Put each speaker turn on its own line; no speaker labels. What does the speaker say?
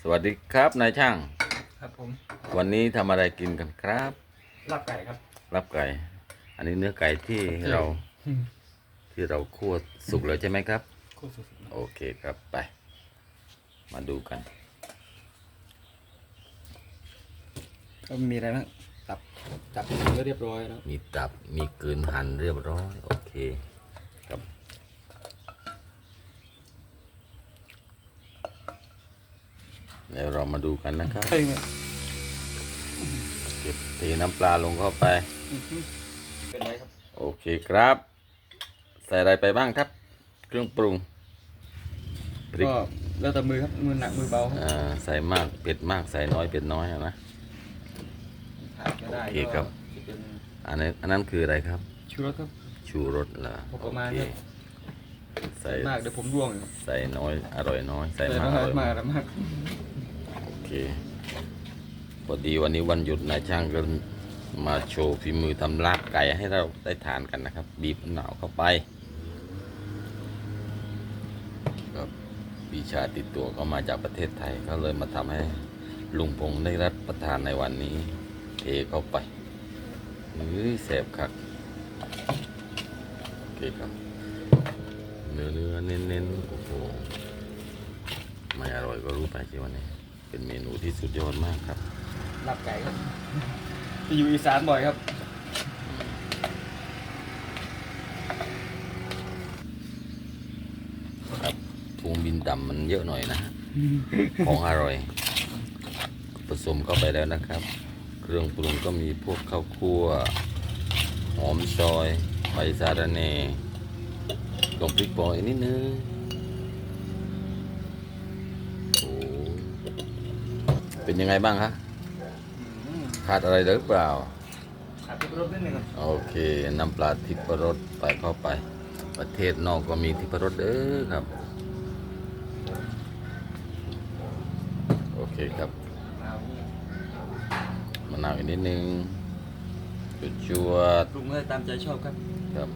สวัสดีครับนายช่าง
ครับผม
วันนี้ทำอะไรกินกันครับ
ลาบไก่ครับ
รับไก่ อันนี้เนื้อไก่ที่เราที่เราคั่วสุกแล้วใช่ไหมครับ
คู่สุด
โอเคครับไป มาดูกัน
ก็มีอะไรบ้างตับตับก็เรียบร้อยแล้ว
มีตับมีกลืนหั่นเรียบร้อย โอเค ครับ เดี๋ยวเรามาดูกันนะครับ
เฮ้ย
เก็บเทน้ำปลาลงเข้าไป
เป็นไรครับ
โอเคครับ ใส่อะไรไปบ้างครับ เครื่องปรุงพริก
ก็แล้วแต่มือครับ มือหนักมือเบาครับ
อ่าใส่มากเผ็ดมากใส่น้อยเผ็ดน้อยอะนะ
ขาดไม่ได้
โอเคครับ
ก็จะเป็น
อันนี้นอันนั้นคืออะไรครับ
ชูรสครับ
ชูรสเหรอ
พอประมาณ
โอเค
ครับ
ใส่
มากเดี๋ยวผมร่วงอยู่
ใส่น้อยอร่อยน้อย ใส่
ใส่
มาก
มาก
อร่อย
มามา
ก
กมาก
โอ เคพอดีวันนี้วันหยุดนายช่างก็มาโชว์ฝีมือทำลาบไก่ให้เราได้ทานกันนะครับ บีบมะนาวเข้าไปครับปีชาติดตัวก็มาจากประเทศไทยก็เลยมาทำให้ลุงพงษ์ได้รับประทานในวันนี้ เทเข้าไปเฮ้ยแสบคักโอเคครับเนื้อเนื้อเน้นๆโอ้โหไม่อร่อยก็รู้ไปใช่วันนี้ เป็นเมนูที่สุดยอดมากครับ
ลาบไก่ครับจะอยู่อีสานบ่อยครับ
ครับทุงบินดำมันเยอะหน่อยนะ ของอร่อย ผสมเข้าไปแล้วนะครับ เครื่องปรุงก็มีพวกข้าวคั่ว หอมซอยใบสาระแหน่กลมพริกปอยนิดนึง เป็นยังไงบ้างคะขาดอะไรหรือเปล่า
ขาดทิพรสนิดนึงครับ
โอเคน้ำปลาทิพรสไปเข้าไป ประเทศนอกก็มีทิพรสเด้อครับ โอเคครับ
เอานี่
มะนาวอีกนิดนึงจุดจวด
ปรุงให้ตามใจชอบครับ
ครับ